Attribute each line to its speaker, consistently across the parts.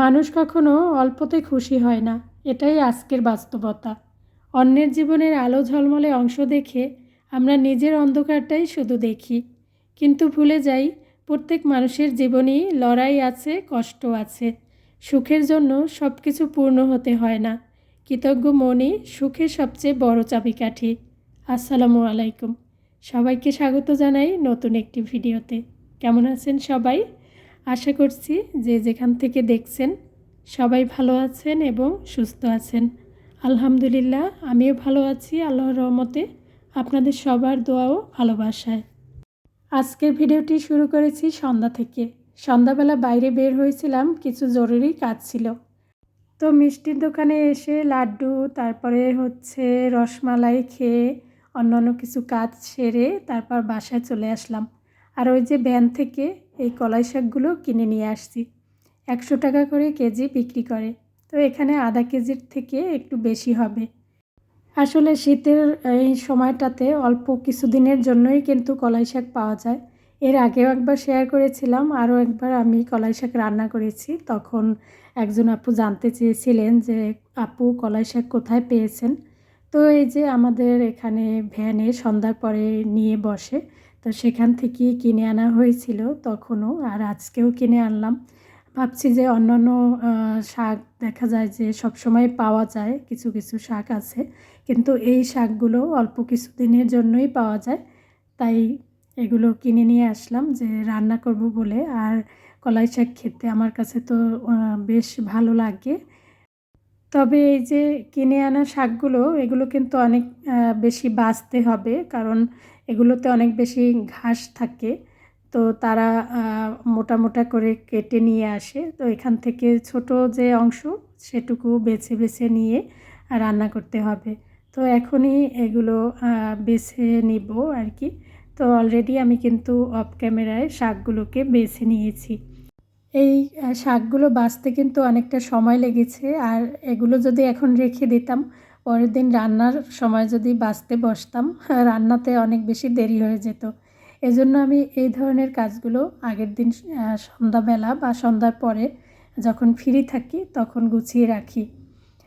Speaker 1: মানুষ কখনো অল্পতে খুশি হয় না, এটাই আজকের বাস্তবতা। অন্যের জীবনের আলো ঝলমলে অংশ দেখে আমরা নিজের অন্ধকারটাই শুধু দেখি। কিন্তু ভুলে যাই, প্রত্যেক মানুষের জীবনেই লড়াই আছে, কষ্ট আছে। সুখের জন্য সব কিছু পূর্ণ হতে হয় না। কৃতজ্ঞ মনই সুখের সবচেয়ে বড় চাবিকাঠি। আসসালামু আলাইকুম। সবাইকে স্বাগত জানাই নতুন একটি ভিডিওতে। কেমন আছেন সবাই? আশা করছি যে যেখান থেকে দেখছেন সবাই ভালো আছেন এবং সুস্থ আছেন। আলহামদুলিল্লাহ, আমিও ভালো আছি আল্লাহর রহমতে। আপনাদের সবার দোয়াও ভালোবাসায়। আজকের ভিডিওটি শুরু করেছি সন্ধ্যা থেকে। সন্ধ্যাবেলা বাইরে বের হয়েছিলাম, কিছু জরুরি কাজ ছিল। তো মিষ্টির দোকানে এসে লাড্ডু, তারপরে হচ্ছে রসমালাই খেয়ে অন্যান্য কিছু কাজ সেরে তারপর বাসায় চলে আসলাম। আর ওই যে ভ্যান থেকে এই কলাই শাকগুলো কিনে নিয়ে আসছি। একশো টাকা করে কেজি বিক্রি করে। তো এখানে আধা কেজির থেকে একটু বেশি হবে। আসলে শীতের, এই সময়টাতে অল্প কিছুদিনের জন্যই কিন্তু কলাই শাক পাওয়া যায়। এর আগেও একবার শেয়ার করেছিলাম, আরও একবার আমি কলাই শাক রান্না করেছি। তখন একজন আপু জানতে চেয়েছিলেন যে, আপু, কলাই শাক কোথায় পেয়েছেন? তো এই যে আমাদের এখানে ভ্যানে সন্ধ্যার পরে নিয়ে বসে। তো সেখান থেকেই কিনে আনা হয়েছিল তখনও, আর আজকেও কিনে আনলাম। ভাবছি যে অন্যান্য শাক দেখা যায় যে সব সময় পাওয়া যায়, কিছু কিছু শাক আছে। কিন্তু এই শাকগুলো অল্প কিছু দিনের জন্যই পাওয়া যায়। তাই এগুলো কিনে নিয়ে আসলাম যে রান্না করব বলে। আর কলাই শাক খেতে আমার কাছে তো বেশ ভালো লাগে। তবে এই যে কিনে আনা শাকগুলো, এগুলো কিন্তু অনেক বেশি বাঁচতে হবে। কারণ এগুলোতে অনেক বেশি ঘাস থাকে। তো তারা মোটা মোটা করে কেটে নিয়ে আসে। তো এখান থেকে ছোট যে অংশ, সেটুকু বেছে বেছে নিয়ে রান্না করতে হবে। তো এখনই এগুলো বেছে নিব আর কি। তো অলরেডি আমি কিন্তু অফ ক্যামেরায় শাকগুলোকে বেছে নিয়েছি। এই শাকগুলো বাছতে কিন্তু অনেকটা সময় লেগেছে। আর এগুলো যদি এখন রেখে দিতাম, পরের দিন রান্নার সময় যদি বাঁচতে বসতাম, রান্নাতে অনেক বেশি দেরি হয়ে যেত। এজন্য আমি এই ধরনের কাজগুলো আগের দিন সন্ধ্যাবেলা বা সন্ধ্যার পরে যখন ফ্রি থাকি, তখন গুছিয়ে রাখি।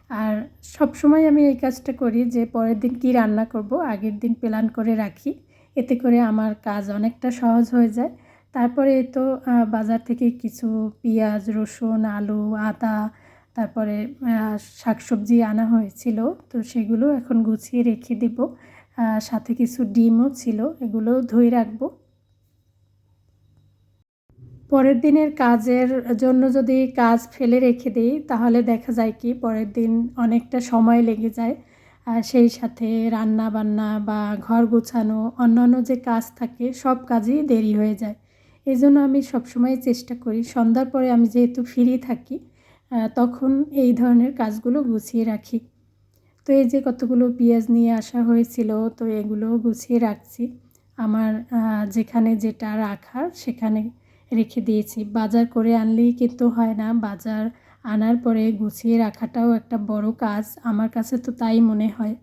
Speaker 1: আর সব সময় আমি এই কাজটা করি যে, পরের দিন কি রান্না করব, আগের দিন প্ল্যান করে রাখি। এতে করে আমার কাজ অনেকটা সহজ হয়ে যায়। তারপরে তো বাজার থেকে কিছু পেঁয়াজ, রসুন, আলু, আদা, তারপরে শাকসবজি আনা হয়েছিল। তো সেগুলো এখন গুছিয়ে রেখে দেব। সাথে কিছু ডিমও ছিল, এগুলো ধুয়ে রাখব। পরের দিনের কাজের জন্য যদি কাজ ফেলে রেখে দিই, তাহলে দেখা যায় কি, পরের দিন অনেকটা সময় লেগে যায়। আর সেই সাথে রান্না বান্না বা ঘর গোছানো, অন্যান্য যে কাজ থাকে, সব কাজই দেরি হয়ে যায়। এই জন্য আমি সবসময় চেষ্টা করি। সন্ধ্যার পরে আমি যেহেতু ফ্রি থাকি তখন এই ধরনের কাজগুলো গুছিয়ে রাখি। তো এই যে কতগুলো পেঁয়াজ নিয়ে আসা হয়েছিল, তো এগুলো গুছিয়ে রাখছি। আমার যেখানে যেটা রাখার সেখানে রেখে দিয়েছি। বাজার করে আনলেই কিন্তু হয় না। বাজার আনার পরে গুছিয়ে রাখাটাও একটা বড় কাজ। আমার কাছে তো তাই মনে হয়।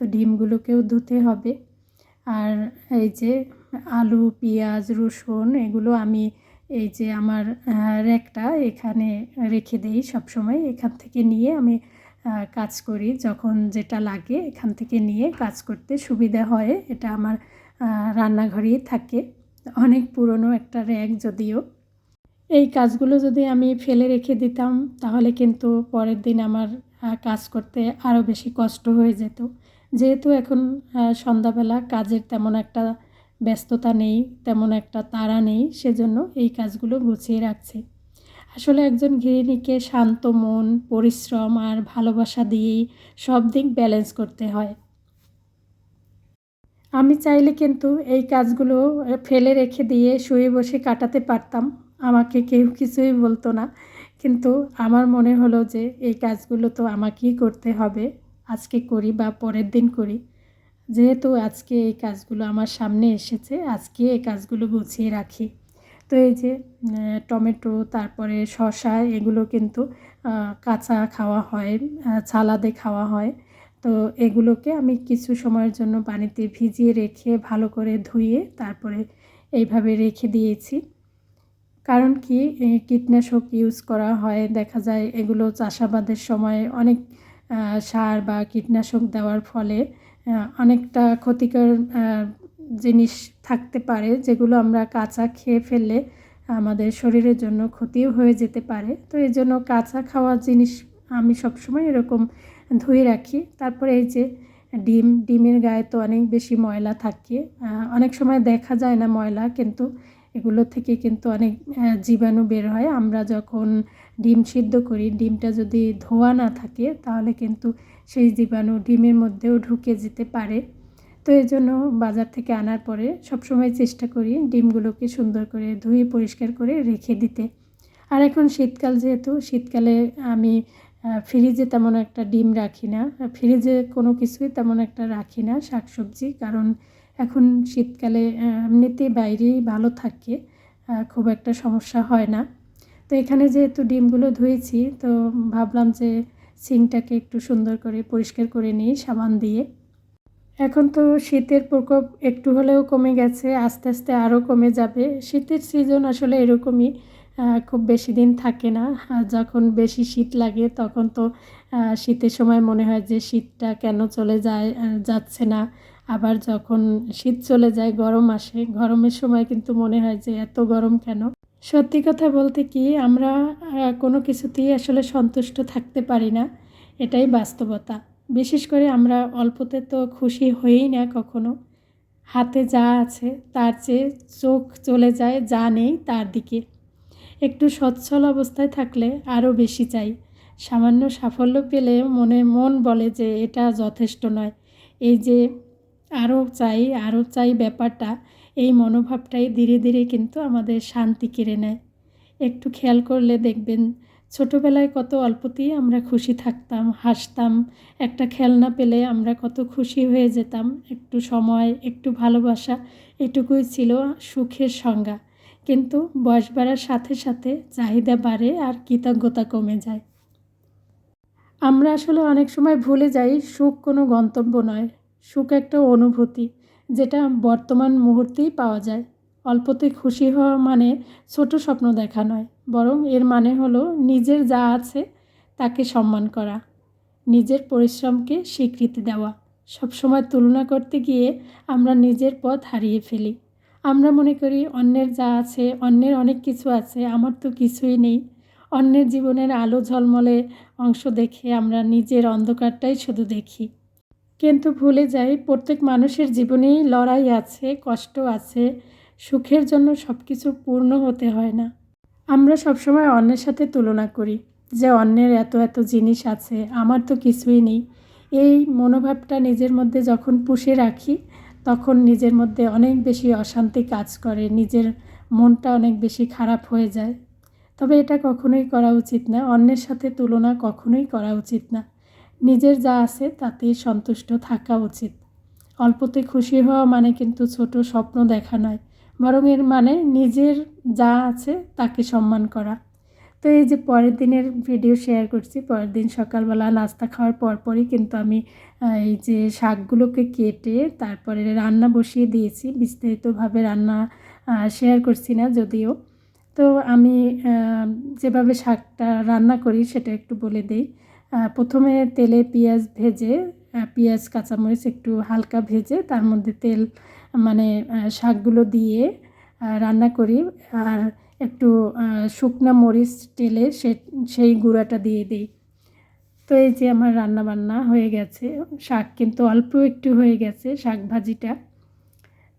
Speaker 1: তো ডিমগুলোকেও ধুতে হবে। আর এই যে আলু, পেঁয়াজ, রসুন এগুলো আমি এই যে আমার র্যাকটা এখানে রেখে দেই সবসময়। এখান থেকে নিয়ে আমি কাজ করি। যখন যেটা লাগে এখান থেকে নিয়ে কাজ করতে সুবিধা হয়। এটা আমার রান্নাঘরেই থাকে। অনেক পুরনো একটা র্যাক যদিও। এই কাজগুলো যদি আমি ফেলে রেখে দিতাম তাহলে কিন্তু পরের দিন আমার কাজ করতে আরও বেশি কষ্ট হয়ে যেত। যেহেতু এখন সন্ধ্যাবেলা কাজের তেমন একটা ব্যস্ততা নেই, তেমন একটা তাড়া নেই, সেজন্য এই কাজগুলো গুছিয়ে রাখছি। আসলে একজন গৃহিণীকে শান্ত মন, পরিশ্রম আর ভালোবাসা দিয়েই সব দিক ব্যালেন্স করতে হয়। আমি চাইলে কিন্তু এই কাজগুলো ফেলে রেখে দিয়ে শুয়ে বসে কাটাতে পারতাম, আমাকে কেউ কিছুই বলতো না। কিন্তু আমার মনে হলো যে, এই কাজগুলো তো আমাকেই করতে হবে, আজকে করি বা পরের দিন করি। যেহেতু আজকে এই কাজগুলো আমার সামনে এসেছে, আজকে এই কাজগুলো গুছিয়ে রাখি। তো এই যে টমেটো, তারপরে শশা এগুলো কিন্তু কাঁচা খাওয়া হয় ছালাদে খাওয়া হয়। তো এগুলোকে আমি কিছু সময়ের জন্য পানিতে ভিজিয়ে রেখে ভালো করে ধুয়ে তারপরে এইভাবে রেখে দিয়েছি। কারণ কি কীটনাশক ইউজ করা হয়, দেখা যায় এগুলো চাষাবাদের সময় অনেক সার বা কীটনাশক দেওয়ার ফলে অনেকটা ক্ষতিকর জিনিস থাকতে পারে যেগুলো আমরা কাঁচা খেয়ে ফেললে আমাদের শরীরের জন্য ক্ষতিও হয়ে যেতে পারে। তো এই জন্য কাঁচা খাওয়া জিনিস আমি সবসময় এরকম ধুয়ে রাখি। তারপরে এই যে ডিম, ডিমের গায়ে তো অনেক বেশি ময়লা থাকে। অনেক সময় দেখা যায় না ময়লা, কিন্তু এগুলো থেকে কিন্তু অনেক জীবাণু বের হয়। আমরা যখন ডিম সিদ্ধ করি, ডিমটা যদি ধোয়া না থাকে, তাহলে কিন্তু সেই জীবাণু ডিমের মধ্যেও ঢুকে যেতে পারে। তো এই জন্য বাজার থেকে আনার পরে সবসময় চেষ্টা করি ডিমগুলোকে সুন্দর করে ধুয়ে পরিষ্কার করে রেখে দিতে। আর এখন শীতকাল যেহেতু, শীতকালে আমি ফ্রিজে তেমন একটা ডিম রাখি না। ফ্রিজে কোনো কিছুই তেমন একটা রাখি না, শাকসবজি, কারণ এখন শীতকালে এমনিতেই বাইরেই ভালো থাকে খুব একটা সমস্যা হয় না। তো এখানে যেহেতু ডিমগুলো ধুয়েছি, তো ভাবলাম যে সিংটাকে একটু সুন্দর করে পরিষ্কার করে নিই সাবান দিয়ে। এখন তো শীতের প্রকোপ একটু হলেও কমে গেছে, আস্তে আস্তে আরও কমে যাবে। শীতের সিজন আসলে এরকমই খুব বেশি দিন থাকে না। যখন বেশি শীত লাগে, তখন তো শীতের সময় মনে হয় যে শীতটা কেন চলে যায় যাচ্ছে না। আবার যখন শীত চলে যায় গরম আসে, গরমের সময় কিন্তু মনে হয় যে এত গরম কেন? সত্যি কথা বলতে কি, আমরা কোনো কিছুতেই আসলে সন্তুষ্ট থাকতে পারি না। এটাই বাস্তবতা। বিশেষ করে আমরা অল্পতে তো খুশি হইই না কখনো। হাতে যা আছে, তার চেয়ে চোখ চলে যায় যা নেই তার দিকে। একটু সচ্ছল অবস্থায় থাকলে আরও বেশি চাই। সামান্য সাফল্য পেলে মনে মন বলে যে এটা যথেষ্ট নয়। এই যে আরও চাই আরও চাই ব্যাপারটা। এই মনোভাবটাই ধীরে ধীরে কিন্তু আমাদের শান্তি কেড়ে নেয়। একটু খেয়াল করলে দেখবেন, ছোটোবেলায় কত অল্পতেই আমরা খুশি থাকতাম, হাসতাম। একটা খেলনা পেলে আমরা কত খুশি হয়ে যেতাম। একটু সময়, একটু ভালোবাসা, এটুকুই ছিল সুখের সংজ্ঞা। কিন্তু বয়স বাড়ার সাথে সাথে চাহিদা বাড়ে আর কৃতজ্ঞতা কমে যায়। আমরা আসলে অনেক সময় ভুলে যাই, সুখ কোনো গন্তব্য নয়। সুখ একটা অনুভূতি, যেটা বর্তমান মুহূর্তেই পাওয়া যায়। অল্পতে খুশি হওয়া মানে ছোট স্বপ্ন দেখা নয়, বরং এর মানে হলো নিজের যা আছে তাকে সম্মান করা, নিজের পরিশ্রমকে স্বীকৃতি দেওয়া। সবসময় তুলনা করতে গিয়ে আমরা নিজের পথ হারিয়ে ফেলি। আমরা মনে করি অন্যের যা আছে, অন্যের অনেক কিছু আছে, আমার তো কিছুই নেই। অন্যের জীবনের আলো ঝলমলে অংশ দেখে আমরা নিজের অন্ধকারটাই শুধু দেখি। কিন্তু ভুলে যাই, প্রত্যেক মানুষের জীবনেই লড়াই আছে, কষ্ট আছে, সুখের জন্য সব কিছু পূর্ণ হতে হয় না। আমরা সবসময় অন্যের সাথে তুলনা করি, যে অন্যের এত এত জিনিস আছে, আমার তো কিছুই নেই। এই মনোভাবটা নিজের মধ্যে যখন পুষে রাখি, তখন নিজের মধ্যে অনেক বেশি অশান্তি কাজ করে, নিজের মনটা অনেক বেশি খারাপ হয়ে যায়। তবে এটা কখনোই করা উচিত না, অন্যের সাথে তুলনা কখনোই করা উচিত না। নিজের যা আছে তাতে সন্তুষ্ট থাকা উচিত। অল্পতে খুশি হওয়া মানে কিন্তু ছোট স্বপ্ন দেখা নয়, বরং এর মানে নিজের যা আছে তাকে সম্মান করা। তো এই যে পরের দিনের ভিডিও শেয়ার করছি, পরের দিন সকালবেলা নাস্তা খাওয়ার পরপরই কিন্তু আমি এই যে শাকগুলোকে কেটে তারপরে রান্না বসিয়ে দিয়েছি। বিস্তারিতভাবে রান্না শেয়ার করছি না যদিও। তো আমি যেভাবে শাকটা রান্না করি সেটা একটু বলে দিই। প্রথমে তেলে পেঁয়াজ ভেজে পেঁয়াজ, কাঁচামরিচ একটু হালকা ভেজে, তার মধ্যে তেল মানে শাকগুলো দিয়ে রান্না করি। আর একটু শুকনা মরিচ তেলে সে, সেই গুঁড়াটা দিয়ে দিই। তো এই যে আমার রান্না বান্না হয়ে গেছে। শাক কিন্তু অল্প একটু হয়ে গেছে, শাক ভাজিটা।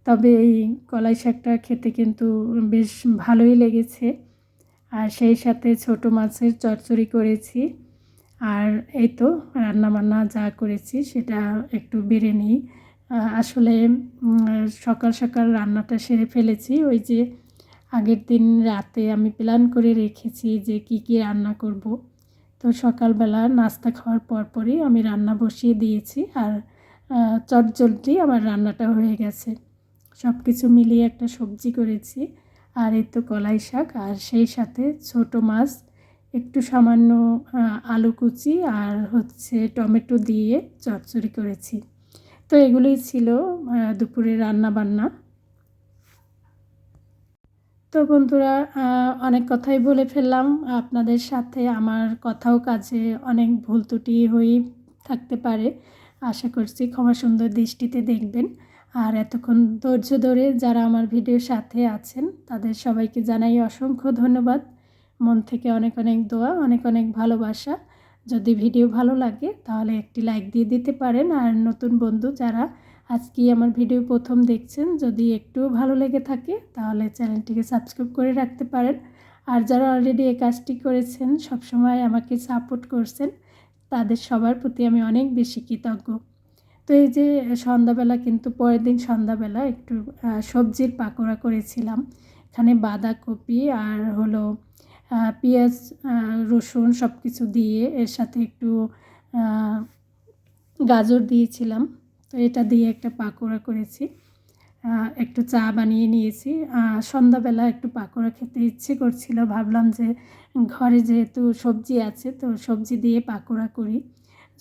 Speaker 1: তবে এই কলাই শাকটা খেতে কিন্তু বেশ ভালোই লেগেছে। আর সেই সাথে ছোট মাছের চচ্চড়ি করেছি। আর এই তো রান্নাবান্না যা করেছি সেটা একটু বেড়ে নিই। আসলে সকাল সকাল রান্নাটা সেরে ফেলেছি। ওই যে আগের দিন রাতে আমি প্ল্যান করে রেখেছি যে কি কি রান্না করব। তো সকালবেলা নাস্তা খাওয়ার পরপরই আমি রান্না বসিয়ে দিয়েছি আর আহ, চটজলদি আমার রান্নাটা হয়ে গেছে। সব কিছু মিলিয়ে একটা সবজি করেছি আর এই তো কলাই শাক আর সেই সাথে ছোট মাছ একটু সামান্য আলু কুচি আর হচ্ছে টমেটো দিয়ে চচ্চড়ি করেছি। তো এগুলোই ছিল দুপুরে রান্না বান্না তো বন্ধুরা অনেক কথাই বলে ফেললাম। আপনাদের সাথে আমার কথাও কাজে অনেক ভুল ত্রুটি হয়েই থাকতে পারে। আশা করছি ক্ষমা সুন্দর দৃষ্টিতে দেখবেন। আর এতক্ষণ ধৈর্য ধরে যারা আমার ভিডিওর সাথে আছেন, তাদের সবাইকে জানাই অসংখ্য ধন্যবাদ। মন থেকে অনেক অনেক দোয়া, অনেক অনেক ভালোবাসা। যদি ভিডিও ভালো লাগে, তাহলে একটি লাইক দিয়ে দিতে পারেন। আর নতুন বন্ধু যারা আজকেই আমার ভিডিও প্রথম দেখছেন, যদি একটু ভালো লেগে থাকে, তাহলে চ্যানেলটিকে সাবস্ক্রাইব করে রাখতে পারেন। আর যারা অলরেডি এই কাজটি করেছেন, সবসময় আমাকে সাপোর্ট করছেন, তাদের সবার প্রতি আমি অনেক বেশি কৃতজ্ঞ। তো এই যে, সন্ধ্যাবেলা কিন্তু পরের দিন সন্ধ্যাবেলা একটু সবজির পাকোড়া করেছিলাম। এখানে বাঁধাকপি আর হলো পেঁয়াজ রসুন সব কিছু দিয়ে এর সাথে একটু গাজর দিয়েছিলাম। তো এটা দিয়ে একটা পাকোড়া করেছি। একটু চা বানিয়ে নিয়েছি। সন্ধ্যাবেলা একটু পাকোড়া খেতে ইচ্ছে করছিল। ভাবলাম যে ঘরে যেহেতু সবজি আছে, তো সবজি দিয়ে পাকোড়া করি।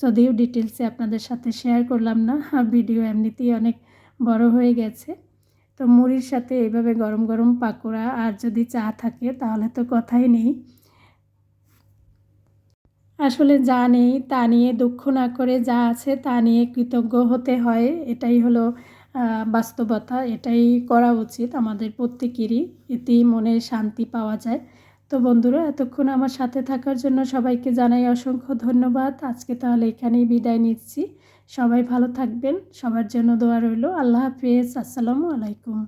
Speaker 1: যদিও ডিটেলসে আপনাদের সাথে শেয়ার করলাম না। ভিডিও এমনিতেই অনেক বড় হয়ে গেছে। তো মুড়ির সাথে এইভাবে গরম গরম পাকোড়া আর যদি চা থাকে, তাহলে তো কথাই নেই। আসলে যা নেই তা নিয়ে দুঃখ না করে যা আছে তা নিয়ে কৃতজ্ঞ হতে হয়, এটাই হলো বাস্তবতা, এটাই করা উচিত আমাদের প্রত্যেকেরই। এতেই মনে শান্তি পাওয়া যায়। তো বন্ধুরা, এতক্ষণ আমার সাথে থাকার জন্য সবাইকে জানাই অসংখ্য ধন্যবাদ। আজকে তাহলে এখানেই বিদায় নিচ্ছি। সবাই ভালো থাকবেন। সবার জন্য দোয়া রইল। আল্লাহ হাফিজ। আসসালামু আলাইকুম।